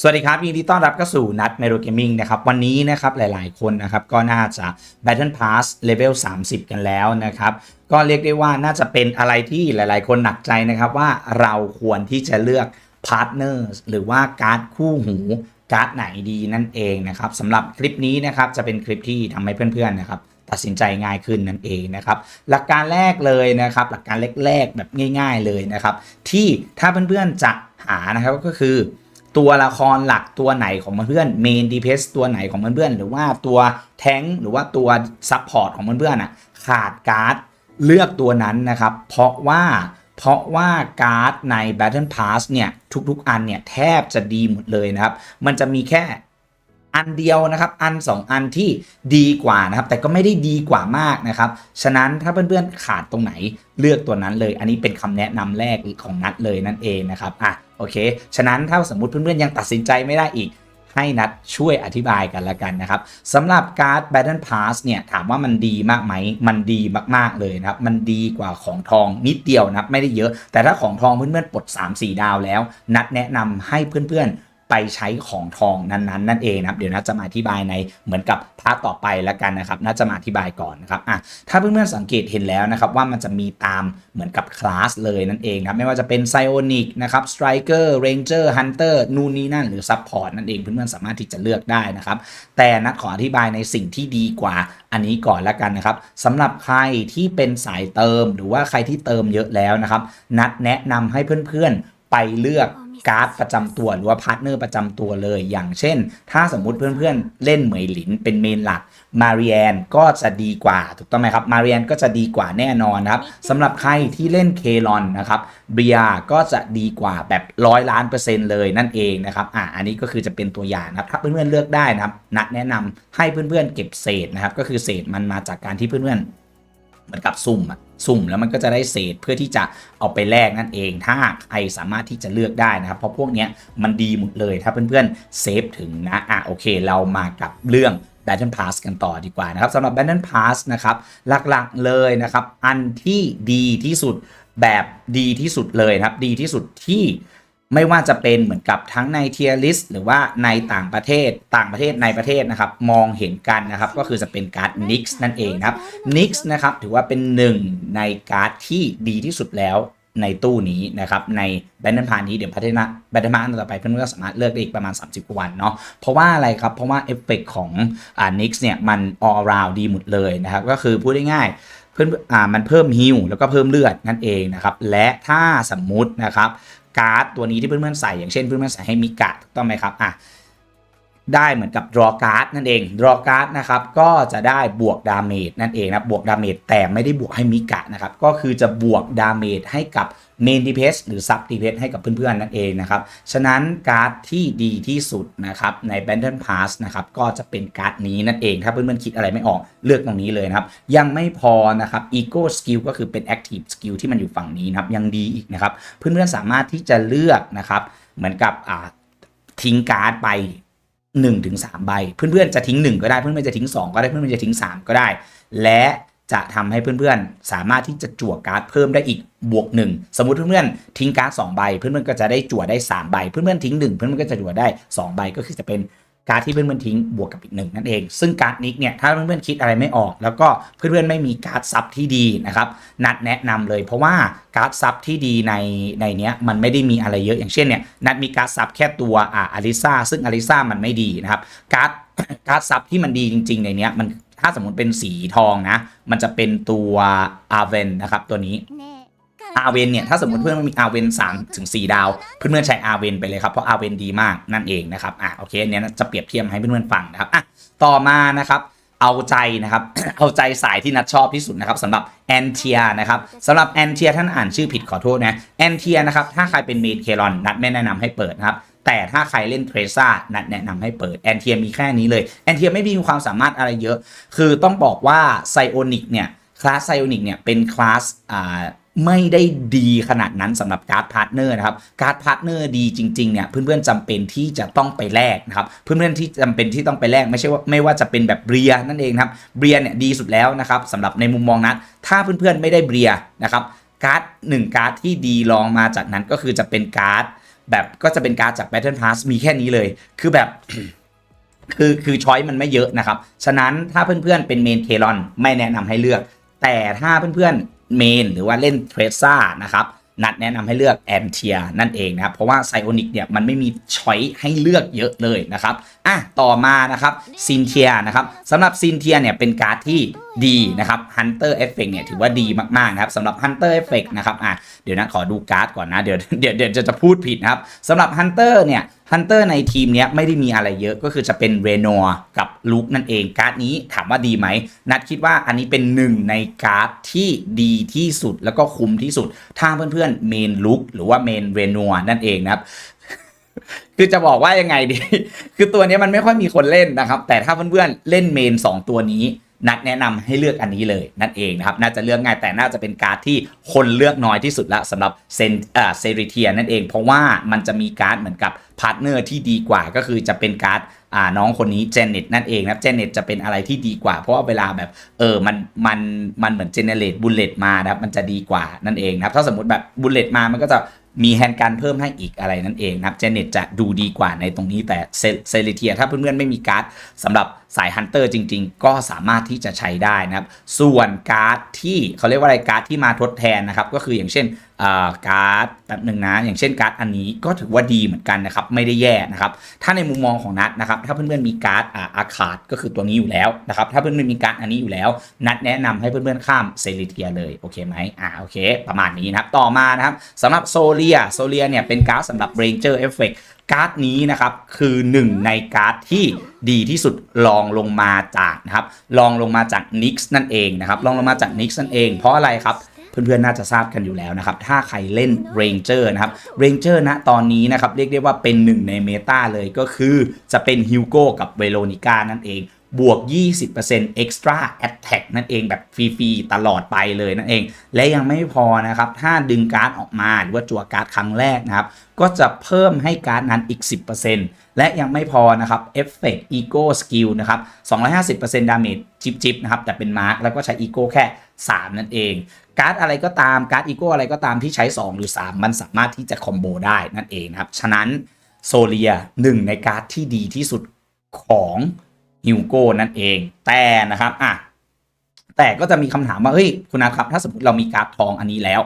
สวัสดีครับยินดีต้อนรับเข้าสู่นัดเมโ o เกมมิ่งนะครับวันนี้นะครับหลายๆคนนะครับก็น่าจะ Battle Pass Level 30 กันแล้วนะครับ ก็เรียกได้ว่าน่าจะเป็นอะไรที่หลายๆ คนหนักใจนะครับว่าเราควรที่จะเลือกพาร์ทเนอร์หรือว่าการ์ดคู่หูการ์ดไหนดีนั่นเองนะครับสำหรับคลิปนี้นะครับจะเป็นคลิปที่ทำให้เพื่อนๆนะครับตัดสินใจง่ายขึ้นนั่นเองนะครับ หลักการแรกเลยนะครับ หลักการแรกๆแบบง่าย ๆเลยนะครับ ที่ถ้าเพื่อนๆจะหานะครับก็คือ ตัวละครหลักตัวไหนของเพื่อนเมนดีเพสตัวไหนของเพื่อนหรือว่าตัวแท้งหรือว่าตัวซับพอร์ตของเพื่อนอะขาดการ์ดเลือกตัวนั้นนะครับ เพราะว่าเพราะว่าการ์ดใน Battle Pass เนี่ย ทุกๆ อันเนี่ย แทบจะดีหมดเลยนะครับ มันจะมีแค่ อันเดียวนะครับ อัน 2 อันที่ดีกว่านะครับ แต่ก็ไม่ได้ดีกว่ามากนะครับ ฉะนั้นถ้าเพื่อนๆขาดตรงไหนเลือกตัวนั้นเลย อันนี้เป็นคำแนะนำแรกของนัดเลยนั่นเองนะครับอะโอเค ฉะนั้นถ้าสมมุติเพื่อนๆยังตัดสินใจไม่ได้อีกให้นัดช่วยอธิบายกันละกันนะครับสำหรับการ์ด Battle Pass เนี่ยถามว่ามันดีมากไหม มันดีมากๆเลยนะครับ มันดีกว่าของทองนิดเดียวนะครับ ไม่ได้เยอะ แต่ถ้าของทองเพื่อนๆปลด 3-4 ดาวแล้ว นัดแนะนำให้เพื่อนๆ ไปใช้ของทองนั้นๆ นั่นเองนะครับเดี๋ยวนัดจะมาอธิบายในเหมือนกับพาร์ทต่อไปแล้วกันนะครับนัดจะมาอธิบายก่อนนะครับอะถ้าเพื่อนๆสังเกตเห็นแล้วนะครับว่ามันจะมีตามเหมือนกับคลาสเลยนั่นเองครับไม่ว่าจะเป็นไซโอนิกนะครับสไตรเกอร์เรนเจอร์ฮันเตอร์นู่นนี่นั่นหรือซัพพอร์ตนั่นเองเพื่อนๆสามารถที่จะเลือกได้นะครับแต่นัดขออธิบายในสิ่งที่ดีกว่าอันนี้ก่อนแล้วกันนะครับสำหรับใครที่เป็นสายเติม หรือว่าใครที่เติมเยอะแล้วนะครับ นัดแนะนำให้เพื่อนๆไปเลือก การ์ดประจำตัวหรือว่าพาร์ทเนอร์ประจำตัวเลย อย่างเช่น ถ้าสมมุติเพื่อนๆ เล่นเหมยหลินเป็นเมนหลักมาริแอนก็จะดีกว่า ถูกต้องไหมครับมาริแอนก็จะดีกว่าแน่นอนนะครับสำหรับใครที่เล่นเคลอนนะครับเบียก็จะดีกว่าแบบร้อยล้านเปอร์เซ็นต์เลยนั่นเองนะครับอะอันนี้ก็คือจะเป็นตัวอย่างนะครับถ้าเพื่อนๆเลือกได้นะครับนัดแนะนำให้เพื่อนๆเก็บเศษนะครับก็คือเศษมันมาจากการที่เพื่อนๆ เหมือนกับสุ่มอะสุ่มแล้วมันก็จะได้เศษเพื่อที่จะเอาไปแลกนั่นเอง ถ้าใครสามารถที่จะเลือกได้นะครับ เพราะพวกเนี้ยมันดีหมดเลยถ้าเพื่อนๆเซฟถึงนะอะโอเค เรามากับเรื่อง Battle Pass กันต่อดีกว่านะครับสำหรับ Battle Pass นะครับหลักๆเลยนะครับ อันที่ดีที่สุดแบบดีที่สุดเลยนะครับ ดีที่สุดที่ ไม่ว่าจะเป็นเหมือนกับทั้งในเทียร์ลิสหรือว่าในต่างประเทศต่างประเทศในประเทศนะครับ มองเห็นกันนะครับ ก็คือจะเป็นการ์ด Nix นั่นเองนะครับ Nix นะครับ ถือว่าเป็นหนึ่งในการ์ดที่ดีที่สุดแล้วในตู้นี้นะครับ ในแบนด์พานี้เดี๋ยวพัฒนาแบนด์พานต่อไปเพื่อนๆก็สามารถเลือกได้อีกประมาณ 30 กว่าวันเนาะเพราะว่าอะไรครับ เพราะว่าเอฟเฟกของอ่า Nix เนี่ยมัน all around ดีหมดเลยนะครับ ก็คือพูดง่ายๆเพื่อนอ่ามันเพิ่มฮิลแล้วก็เพิ่มเลือดนั่นเองนะครับ และถ้าสมมุตินะครับ การ์ดตัวนี้ที่เพื่อนๆใส่อย่างเช่นเพื่อนๆใส่ให้มิกะถูกต้องไหมครับอะ ได้เหมือนกับ draw card นั่นเอง draw card นะครับก็จะได้บวกดาเมจนั่นเองนะบวกดาเมจแต่ไม่ได้บวกให้มิกะนะครับก็คือจะบวกดาเมจให้กับเมนดีเพสหรือซับดีเพสให้กับเพื่อนๆนั่นเองนะครับ ฉะนั้นการ์ดที่ดีที่สุดนะครับใน Battle Pass นะครับก็จะเป็นการ์ดนี้นั่นเอง ถ้าเพื่อนๆคิดอะไรไม่ออกเลือกตรงนี้เลยนะครับ ยังไม่พอนะครับ Ego Skill ก็คือเป็น Active Skill ที่มันอยู่ฝั่งนี้นะครับยังดีอีกนะครับ เพื่อนๆสามารถที่จะเลือกนะครับเหมือนกับทิ้งการ์ดไป 1ถึง3ใบ เพื่อนๆจะทิ้ง 1 ก็ได้ เพื่อนๆจะทิ้ง 2 ก็ได้ เพื่อนๆจะทิ้ง 3 ก็ได้ และจะทำให้เพื่อนๆ สามารถที่จะจั่วการ์ดเพิ่มได้อีกบวก 1 สมมุติเพื่อนๆทิ้งการ์ด2ใบ เพื่อนๆก็จะได้จั่วได้ 3 ใบ เพื่อนๆทิ้ง 1 เพื่อนๆก็จะจั่วได้ 2 ใบก็คือจะเป็น การ์ดที่เพื่อนๆทิ้งบวกกับอีกหนึ่งนั่นเอง ซึ่งการ์ดนิกเนี่ยถ้าเพื่อนๆคิดอะไรไม่ออก แล้วก็เพื่อนๆไม่มีการ์ดซับที่ดีนะครับนัดแนะนำเลย เพราะว่าการ์ดซับที่ดีในในเนี้ยมันไม่ได้มีอะไรเยอะอย่างเช่นเนี่ยนัดมีการ์ดซับแค่ตัวอ่าอลิซาซึ่งอลิซามันไม่ดีนะครับการ์ดการ์ดซับที่มันดีจริง ๆ ในเนี้ยมันถ้าสมมติเป็นสีทองนะ มันจะเป็นตัวอาเวนนะครับตัวนี้ อาเวนเนี่ย ถ้าสมมติเพื่อนๆมีอาเวนสามถึงสี่ดาว เพื่อนๆใช้อาเวนไปเลยครับ เพราะอาเวนดีมากนั่นเองนะครับ อะโอเคอันเนี้ยจะเปรียบเทียบให้เพื่อนๆฟังนะครับ อะต่อมานะครับเอาใจนะครับ เอาใจสายที่นัดชอบที่สุดนะครับสำหรับแอนเทียนะครับสำหรับแอนเทียท่านอ่านชื่อผิดขอโทษนะแอนเทียนะครับถ้าใครเป็นเมดเคลอนนัดไม่แนะนำให้เปิดนะครับแต่ถ้าใครเล่นเทรซ่านัดแนะนำให้เปิดแอนเทียมีแค่นี้เลยแอนเทียไม่มีความสามารถอะไรเยอะ คือต้องบอกว่าไซโอนิกเนี่ยคลาสไซโอนิกเนี่ยเป็นคลาสอ่า ไม่ได้ดีขนาดนั้นสำหรับการ์ดพาร์ทเนอร์นะครับการ์ดพาร์ทเนอร์ดีจริงๆเนี่ยเพื่อนๆจำเป็นที่จะต้องไปแลกนะครับเพื่อนๆที่จำเป็นที่ต้องไปแลกไม่ใช่ว่าไม่ว่าจะเป็นแบบเบียนั่นเองครับเบียเนี่ยดีสุดแล้วนะครับสำหรับในมุมมองนัดถ้าเพื่อนๆไม่ได้เบียนะครับการ์ดหนึ่งการ์ดที่ดีรองมาจากนั้นก็คือจะเป็นการ์ดแบบก็จะเป็นการดจาก Battle Pass มีแค่นี้เลย คือแบบคือคือช้อยมันไม่เยอะนะครับ ฉะนั้นถ้าเพื่อนๆเป็นเมนเคลอนไม่แนะนำให้เลือก แต่ถ้าเพื่อนๆ เมนหรือว่าเล่นเทรซ่านะครับนัดแนะนำให้เลือกแอนเทียนั่นเองนะครับ เพราะว่าไซโอนิกเนี่ยมันไม่มีช้อยให้เลือกเยอะเลยนะครับอะต่อมานะครับซินเทียนะครับสำหรับซินเทียเนี่ยเป็นการ์ดที่ดีนะครับ Hunter Effect เนี่ยถือว่าดีมากๆนะครับสำหรับ Hunter Effect นะครับอะเดี๋ยวนะขอดูการ์ดก่อนนะ เดี๋ยวเดี๋ยวเดี๋ยวจะจะพูดผิดนะครับสำหรับ Hunter เนี่ย Hunter ในทีมเนี้ยไม่ได้มีอะไรเยอะก็คือจะเป็นเรโนกับลุกนั่นเองการ์ดนี้ถามว่าดีไหม นัดคิดว่าอันนี้เป็นหนึ่งในการ์ดที่ดีที่สุดแล้วก็คุ้มที่สุด ถ้าเพื่อนๆเมนลุกหรือว่าเมนเรโนนั่นเองนะครับคือจะบอกว่ายังไงดี คือตัวนี้มันไม่ค่อยมีคนเล่นนะครับ แต่ถ้าเพื่อนๆเล่นเมน 2 ตัวนี้ นัดแนะนำให้เลือกอันนี้เลยนั่นเองนะครับน่าจะเลือกง่ายแต่น่าจะเป็นการ์ดที่คนเลือกน้อยที่สุดละสำหรับเซนเซริเทียนั่นเอง เพราะว่ามันจะมีการ์ดเหมือนกับพาร์ทเนอร์ที่ดีกว่าก็คือจะเป็นการ์ดน้องคนนี้เจเน็ตนั่นเองนะเจเน็ตจะเป็นอะไรที่ดีกว่า เพราะว่าเวลาแบบเออมันมันมันเหมือนเจเนเรตบุลเลตมานะครับมันจะดีกว่านั่นเองนะครับถ้าสมมติแบบบุลเลตมามันก็จะมีแฮนด์การเพิ่มให้อีกอะไรนั่นเองนะครับเจเน็ตจะดูดีกว่าในตรงนี้แต่เซเลเทียถ้าเพื่อนๆไม่มีการ์ดสำหรับ สายฮันเตอร์จริง ๆ ก็สามารถที่จะใช้ได้นะครับ ส่วนการ์ดที่เขาเรียกว่าอะไรการ์ดที่มาทดแทนนะครับ ก็คืออย่างเช่นการ์ดแบบหนึ่งนะ อย่างเช่นการ์ดอันนี้ก็ถือว่าดีเหมือนกันนะครับ ไม่ได้แย่นะครับ ถ้าในมุมมองของนัดนะครับ ถ้าเพื่อนๆมีการ์ดอาอาคาดก็คือตัวนี้อยู่แล้วนะครับ ถ้าเพื่อนๆมีการ์ดอันนี้อยู่แล้ว นัดแนะนำให้เพื่อนๆข้ามเซเลเทียเลย โอเคไหมอ่าโอเค ประมาณนี้นะครับ ต่อมานะครับสำหรับโซเลียโซเลียเนี่ยเป็นการ์ดสำหรับ Ranger Effect กต์าร์ดนี้นะครับคือหนึ่งในการ์ดที่ดีที่สุดลองลงมาจากนะครับลองลงมาจาก Nix นั่นเองนะครับลองลงมาจาก Nix นั่นเอง เพราะอะไรครับเพื่อนๆ น่าจะทราบกันอยู่แล้วนะครับ ถ้าใครเล่น Ranger นะครับ Ranger ณตอนนี้นะครับ เรียกได้ว่าเป็นหนึ่งในเมตาเลยก็คือจะเป็นฮิวโก้กับเวโรนิก้านั่นเอง บวก 20% extra attack นั่นเองแบบฟรีๆ ตลอดไปเลยนั่นเอง และยังไม่พอนะครับ ถ้าดึงการ์ดออกมาหรือว่าจั่วการ์ดครั้งแรกนะครับ ก็จะเพิ่มให้การ์ดนั้นอีก 10%และยังไม่พอนะครับ Effect Ego Skill นะครับ 250%ดาเมจจิบๆนะครับ แต่เป็นมาร์กแล้วก็ใช้ Ego แค่ 3 นั่นเอง การ์ดอะไรก็ตามการ์ด Ego อะไรก็ตามที่ใช้ 2 หรือ 3 มันสามารถที่จะคอมโบได้นั่นเองนะครับฉะนั้นโซเลียหนึ่งในการ์ดที่ดีที่สุดของ ฮิวโก้นั่นเอง แต่นะครับอะแต่ก็จะมีคำถามว่าเฮ้ยคุณอาครับ ถ้าสมมติเรามีการ์ดทองอันนี้แล้ว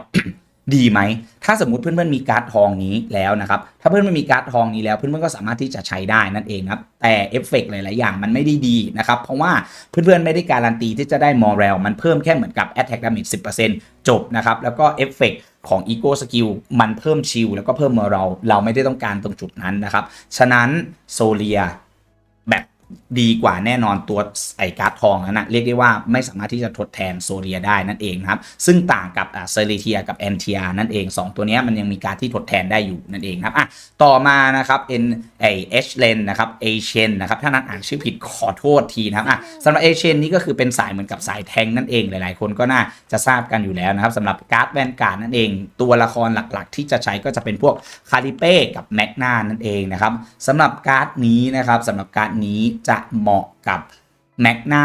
ดีไหม ถ้าสมมติเพื่อนๆมีการ์ดทองนี้แล้วนะครับ ถ้าเพื่อนๆมีการ์ดทองนี้แล้ว เพื่อนๆก็สามารถที่จะใช้ได้นั่นเองครับ แต่เอฟเฟกต์หลายๆอย่างมันไม่ได้ดีนะครับ เพราะว่าเพื่อนๆไม่ได้การันตีที่จะได้มอร์เรลมันเพิ่มแค่เหมือนกับ Attack Damage 10%จบนะครับ แล้วก็เอฟเฟกต์ของ Ego Skill มันเพิ่มชิลแล้วก็เพิ่มมอร์เรลเราไม่ได้ต้องการตรงจุดนั้นนะครับ ฉะนั้นโซเลีย ดีกว่าแน่นอนตัวไอการ์ดทองนั้นนะเรียกได้ว่าไม่สามารถที่จะทดแทนโซเรียได้นั่นเองนะครับ ซึ่งต่างกับเซเลเทียกับแอนเทียนั่นเอง 2 ตัวนี้มันยังมีการที่ทดแทนได้อยู่นั่นเองครับอะต่อมานะครับเอ็นไอเอชเลนนะครับเอเชนนะครับถ้านั้นอ่านชื่อผิดขอโทษทีนะครับอะสำหรับเอเชนนี่ก็คือเป็นสายเหมือนกับสายแทงนั่นเองหลาย ๆ คนก็น่าจะทราบกันอยู่แล้วนะครับสำหรับการ์ดแวนการ์ดนั่นเอง ตัวละครหลัก ๆ ที่จะใช้ก็จะเป็นพวกคาริเป้กับแมกนานั่นเองนะครับสำหรับการ์ดนี้นะครับสำหรับการ์ดนี้จะเหมาะกับแมกนา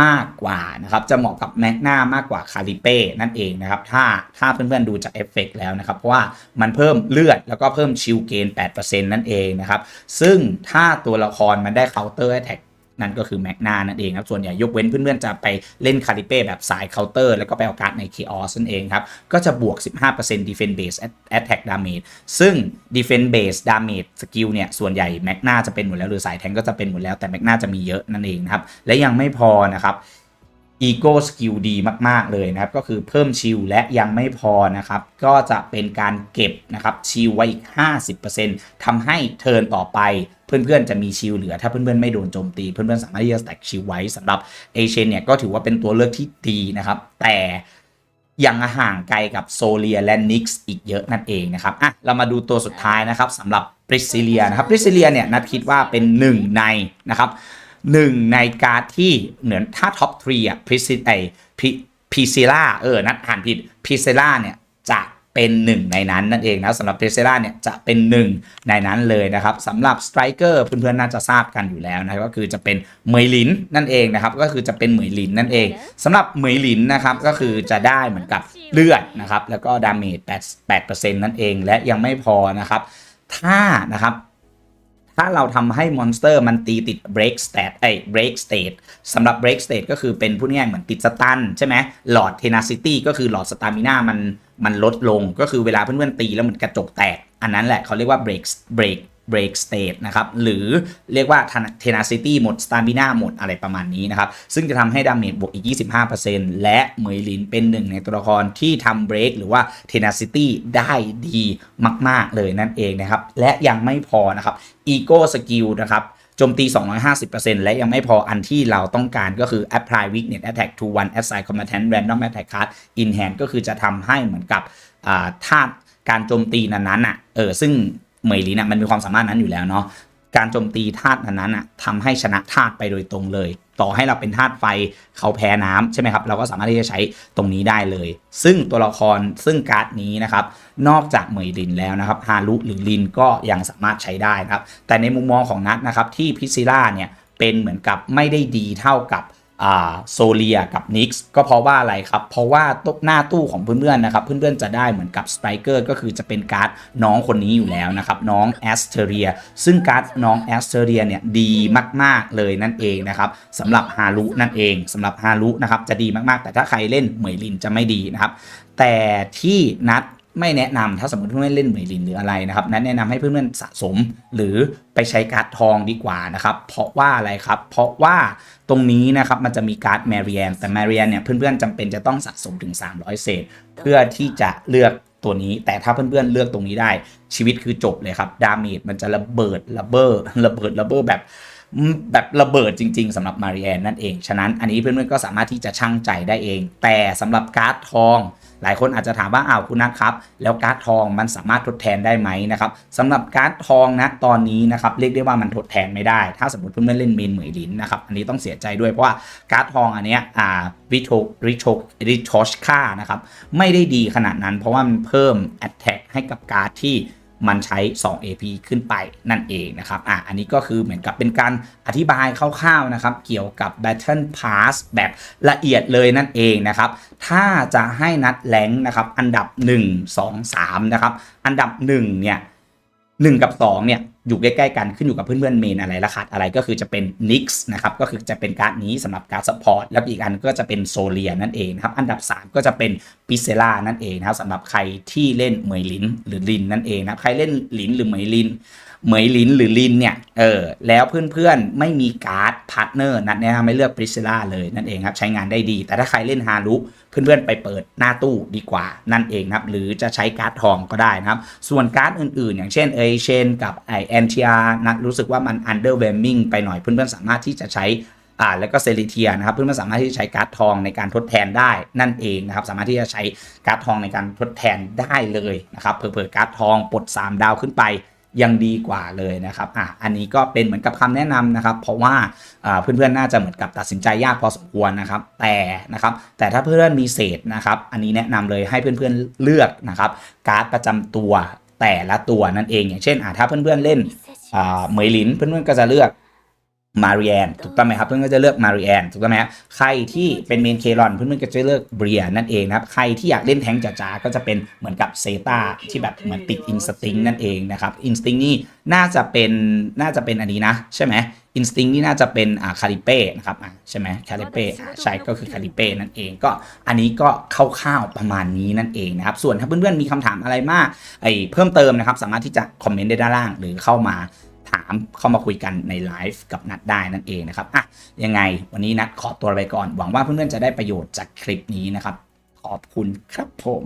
มากกว่านะครับ จะเหมาะกับแมกนามากกว่าคาริเป้นั่นเองนะครับ ถ้าถ้าเพื่อนๆดูจากเอฟเฟกแล้วนะครับ เพราะว่ามันเพิ่มเลือดแล้วก็เพิ่มชิลเกน8%นั่นเองนะครับ ซึ่งถ้าตัวละครมันได้เคาน์เตอร์แท็ก นั่นก็คือแมกนานั่นเองครับ ส่วนใหญ่ยกเว้นเพื่อนๆ จะไปเล่นคาริเป้แบบสายเคาน์เตอร์ แล้วก็ไปเอาการ์ดในเคออสนั่นเองครับ ก็จะบวก 15% Defense Base Attack Damage ซึ่ง Defense Base Damage Skill เนี่ย ส่วนใหญ่แมกนาจะเป็นหมดแล้วหรือสายแทงก็จะเป็นหมดแล้วแต่แมกนาจะมีเยอะนั่นเองครับ และยังไม่พอนะครับ Ego Skill ดีมาก ๆ เลยนะครับ ก็คือเพิ่มชิลและยังไม่พอนะครับ ก็จะเป็นการเก็บนะครับชิลไว้อีก 50%ทำให้เทิร์นต่อไปเพื่อนๆ จะมีชิลเหลือ ถ้าเพื่อนๆ ไม่โดนโจมตี เพื่อนๆ สามารถที่จะแต็กชิลไว้สำหรับเอเชนเนี่ยก็ถือว่าเป็นตัวเลือกที่ดีนะครับ แต่ยังห่างไกลกับโซเลียและนิกส์อีกเยอะนั่นเองนะครับอะเรามาดูตัวสุดท้ายนะครับสำหรับปริซิเลียนะครับปริซิเลียเนี่ยนัดคิดว่าเป็นหนึ่งในนะครับ หนึ่งในการที่เหมือนถ้าท็อปทรีอะพริซิไอพิซิล่าเออนัดอ่านผิดพิซิล่าเนี่ยจะเป็นหนึ่งในนั้นนั่นเองนะสำหรับเพเซราเนี่ยจะเป็นหนึ่งในนั้นเลยนะครับสำหรับสไตรเกอร์เพื่อนๆน่าจะทราบกันอยู่แล้วนะก็คือจะเป็นเหมยหลินนั่นเองนะครับก็คือจะเป็นเหมยหลินนั่นเองสำหรับเหมยหลินนะครับก็คือจะได้เหมือนกับเลือดนะครับแล้วก็ดาเมจ8 8%นั่นเองและยังไม่พอนะครับถ้านะครับ ถ้าเราทำให้มอนสเตอร์มันตีติด break state ไอ้ break state สำหรับ break state ก็คือเป็นพูดง่ายเหมือนติดสตันใช่ไหมหลอด tenacity ก็คือหลอดสตามิน่ามันมันลดลงก็คือเวลาเพื่อนๆตีแล้วเหมือนกระจกแตก อันนั้นแหละเขาเรียกว่า break break break state นะครับ หรือเรียกว่า tenacity หมด stamina หมดอะไรประมาณนี้นะครับ ซึ่งจะทำให้ดาเมจบวกอีก 25%และเหมยลินเป็นหนึ่งในตัวละครที่ทำ break หรือว่า tenacity ได้ดีมาก ๆ เลยนั่นเองนะครับ และยังไม่พอนะครับ ego skill นะครับโจมตี 250%และยังไม่พออันที่เราต้องการก็คือ apply weakness attack to one assign combatant random attack card in hand ก็คือจะทำให้เหมือนกับาธาตุการโจมตีนั้นๆอะเออซึ่ง เหมยลินอะมันมีความสามารถนั้นอยู่แล้วเนาะการโจมตีธาตุนั้นๆอะทำให้ชนะธาตุไปโดยตรงเลย ต่อให้เราเป็นธาตุไฟเขาแพ้น้ำใช่ไหมครับ เราก็สามารถที่จะใช้ตรงนี้ได้เลย ซึ่งตัวละครซึ่งการ์ดนี้นะครับ นอกจากเหมยลินแล้วนะครับฮารุหรือลินก็ยังสามารถใช้ได้นะครับ แต่ในมุมมองของนัทนะครับที่พิซิล่าเนี่ยเป็นเหมือนกับไม่ได้ดีเท่ากับ โซเลียกับนิกส์ก็เพราะว่าอะไรครับ เพราะว่าหน้าตู้ของเพื่อนๆนะครับ เพื่อนๆจะได้เหมือนกับสไตรเกอร์ก็คือจะเป็นการ์ดน้องคนนี้อยู่แล้วนะครับ น้องแอสเทเรีย ซึ่งการ์ดน้องแอสเทเรียเนี่ยดีมากๆเลยนั่นเองนะครับสำหรับฮารุนั่นเองสำหรับฮารุนะครับจะดีมากๆ แต่ถ้าใครเล่นเหมยลินจะไม่ดีนะครับ แต่ที่นัด ไม่แนะนำถ้าสมมติเพื่อนเล่นเหมยลินหรืออะไรนะครับนัดแนะนำให้เพื่อนๆสะสมหรือไปใช้การ์ดทองดีกว่านะครับ เพราะว่าอะไรครับ เพราะว่าตรงนี้นะครับมันจะมีการ์ดแมรีแอนแต่แมรีแอนเนี่ยเพื่อนๆจำเป็นจะต้องสะสมถึง 300 เศษ เพื่อที่จะเลือกตัวนี้ แต่ถ้าเพื่อนๆเลือกตรงนี้ได้ชีวิตคือจบเลยครับดาเมจมันจะระเบิดระเบ้อระเบิดระเบ้อแบบแบบระเบิดจริง ๆสำหรับมาริแอนนั่นเอง ฉะนั้นอันนี้เพื่อนๆก็สามารถที่จะชั่งใจได้เอง แต่สำหรับการ์ดทอง หลายคนอาจจะถามว่าอ้าวคุณนัทครับ แล้วการ์ดทองมันสามารถทดแทนได้ไหมนะครับสำหรับการ์ดทองนะตอนนี้นะครับเรียกได้ว่ามันทดแทนไม่ได้ ถ้าสมมติเพื่อนเล่นเมนเหมยลินนะครับอันนี้ต้องเสียใจด้วยเพราะว่าการ์ดทองอันเนี้ยอ่าริโชริโชริโชชค่านะครับไม่ได้ดีขนาดนั้น เพราะว่ามันเพิ่มแอตแทกให้กับการ์ดที่ มันใช้ 2 AP ขึ้นไปนั่นเองนะครับ อะ อันนี้ก็คือเหมือนกับเป็นการอธิบายคร่าวๆนะครับ เกี่ยวกับ Battle Pass แบบละเอียดเลยนั่นเองนะครับ ถ้าจะให้นัดแรงนะครับ อันดับ 1 2 3 นะครับ อันดับ 1 เนี่ย 1กับ2เนี่ยอยู่ใกล้ๆกันขึ้นอยู่กับเพื่อนๆเมนอะไรราคาอะไรก็คือจะเป็น Nix นะครับก็คือจะเป็นการ์ดนี้สำหรับการ์ด support แล้วอีกอันก็จะเป็นโซเลียนั่นเองนะครับอันดับ 3 ก็จะเป็นปิเซล่านั่นเองนะครับสำหรับใครที่เล่นเหมยลินหรือลินนั่นเองนะใครเล่นลินหรือเหมยลิน เหมยลินหรือลินเนี่ยเออแล้วเพื่อนๆไม่มีการ์ดพาร์ทเนอร์นัดแนะนำให้เลือกปริซิล่าเลยนั่นเองครับใช้งานได้ดี แต่ถ้าใครเล่นฮารุเพื่อนๆไปเปิดหน้าตู้ดีกว่านั่นเองนะครับหรือจะใช้การ์ดทองก็ได้นะครับส่วนการ์ดอื่นๆ อย่างเช่นเอเชนกับไอแอนทีอานัดรู้สึกว่ามันอันเดอร์เวมมิ่งไปหน่อยเพื่อนๆสามารถที่จะใช้อ่าแล้วก็เซริเทียนะครับเพื่อนๆสามารถที่จะใช้การ์ดทองในการทดแทนได้นั่นเองนะครับสามารถที่จะใช้การ์ดทองในการทดแทนได้เลยนะครับเผื่อๆการ์ดทองปลด3 ดาวขึ้นไป ยังดีกว่าเลยนะครับอะอันนี้ก็เป็นเหมือนกับคำแนะนำนะครับ เพราะว่าเพื่อนๆน่าจะเหมือนกับตัดสินใจยากพอสมควรนะครับ แต่นะครับ แต่ถ้าเพื่อนๆมีเศษนะครับ อันนี้แนะนำเลยให้เพื่อนๆเลือกนะครับ การ์ดประจำตัวแต่ละตัวนั่นเอง อย่างเช่นอะถ้าเพื่อนๆเล่นเหมยลินเพื่อนๆก็จะเลือก มาริแอนถูกต้องไหมครับเพื่อนก็จะเลือกมาริแอนถูกต้องไหมครับใครที่เป็นเมนเครอนเพื่อนๆก็จะเลือกเบียนั่นเองนะครับใครที่อยากเล่นแทงค์จ๋าๆก็จะเป็นเหมือนกับเซตาที่แบบเหมือนติดอินสติ้งนั่นเองนะครับอินสติ้งนี่น่าจะเป็นน่าจะเป็นอันนี้นะใช่ไหมอินสติ้งนี่น่าจะเป็นอ่าคาริเป้นะครับอะใช่ไหมคาริเป้อะใช่ก็คือคาริเป้นั่นเองก็อันนี้ก็คร่าวๆประมาณนี้นั่นเองนะครับส่วนถ้าเพื่อนๆมีคำถามอะไรมากไอ้เพิ่มเติมนะครับสามารถที่จะคอมเมนต์ได้ด้านล่างหรือเข้ามา ถามเข้ามาคุยกันในไลฟ์กับนัดได้นั่นเองนะครับอะยังไงวันนี้นัดขอตัวไปก่อน หวังว่าเพื่อนๆจะได้ประโยชน์จากคลิปนี้นะครับ ขอบคุณครับผม